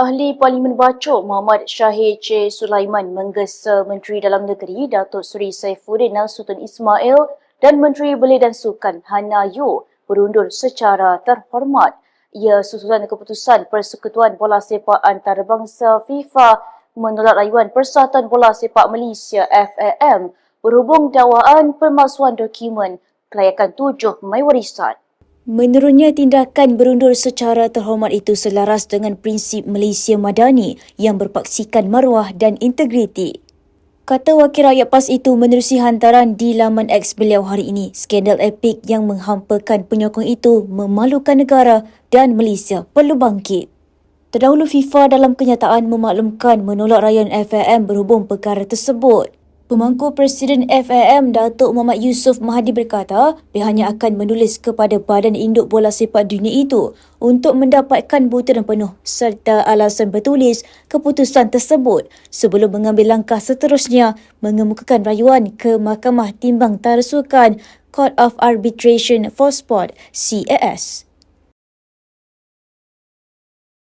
Ahli Parlimen Bacok Muhammad Syahid C. Sulaiman menggesa Menteri Dalam Negeri Datuk Seri Saifuddin Nasution Ismail dan Menteri Belia dan Sukan Hana Yu berundur secara terhormat. Ia susulan keputusan Persekutuan Bola Sepak Antarabangsa FIFA menolak rayuan Persatuan Bola Sepak Malaysia FAM berhubung dakwaan pemalsuan dokumen kelayakan tujuh pemain warisan. Menurutnya, tindakan berundur secara terhormat itu selaras dengan prinsip Malaysia Madani yang berpaksikan maruah dan integriti. Kata Wakil Rakyat PAS itu menerusi hantaran di laman X beliau hari ini. Skandal epik yang menghampakan penyokong itu memalukan negara dan Malaysia perlu bangkit. Terdahulu FIFA dalam kenyataan memaklumkan menolak rayuan FAM berhubung perkara tersebut. Pemangku Presiden FAM Datuk Muhammad Yusof Mahdi berkata pihaknya akan menulis kepada Badan Induk Bola Sepak Dunia itu untuk mendapatkan butiran penuh serta alasan bertulis keputusan tersebut sebelum mengambil langkah seterusnya mengemukakan rayuan ke Mahkamah Timbang Tarsukan Court of Arbitration for Sport CAS.